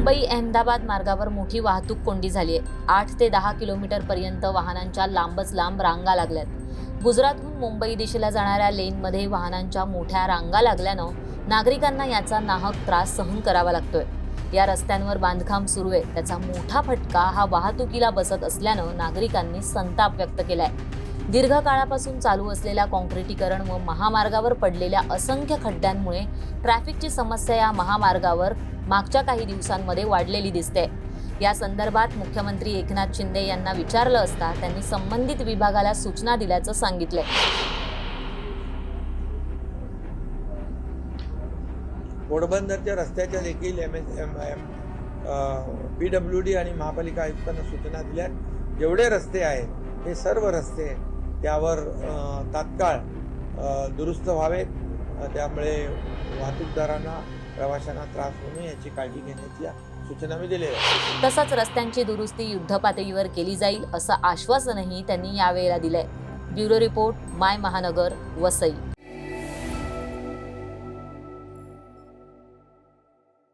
मुंबई अहमदाबाद मार्गावर मोठी वाहतूक कोंडी झाली आहे. आठ ते दहा किलोमीटर पर्यंत वाहनांच्या लांबच लांब रांगा लागल्यात. गुजरातहून मुंबई दिशेला जाणाऱ्या लेनमध्ये वाहनांच्या मोठ्या रांगा लागल्यानं नागरिकांना याचा नाहक त्रास सहन करावा लागतोय. या रस्त्यांवर बांधकाम सुरू आहे. त्याचा मोठा फटका हा वाहतुकीला बसत असल्यानं नागरिकांनी संताप व्यक्त केलाय. दीर्घकाळापासून चालू असलेल्या काँक्रिटीकरण व महामार्गावर पडलेल्या असंख्य खड्ड्यांमुळे ट्रॅफिकची समस्या या महामार्गावर मागच्या काही दिवसांमध्ये वाढलेली दिसते. या संदर्भात मुख्यमंत्री एकनाथ शिंदे यांना विचारलं असता त्यांनी संबंधित विभागाला सूचना दिल्याचं सांगितलंय घोडबंदरच्या रस्त्याच्या देखील M S M M P W D आणि महापालिका आयुक्तांना सूचना दिल्या. जेवढे रस्ते आहेत हे सर्व रस्ते त्यावर तात्काळ दुरुस्त व्हावेत. त्यामुळे वाहतूकदारांना प्रवाशांना त्रास होऊ नये याची काळजी घेण्याची सूचना मी दिली तसंच रस्त्यांची दुरुस्ती युद्धपातळीवर केली जाईल असं आश्वासनही त्यांनी यावेळेला दिलंय. ब्युरो रिपोर्ट माय महानगर वसई.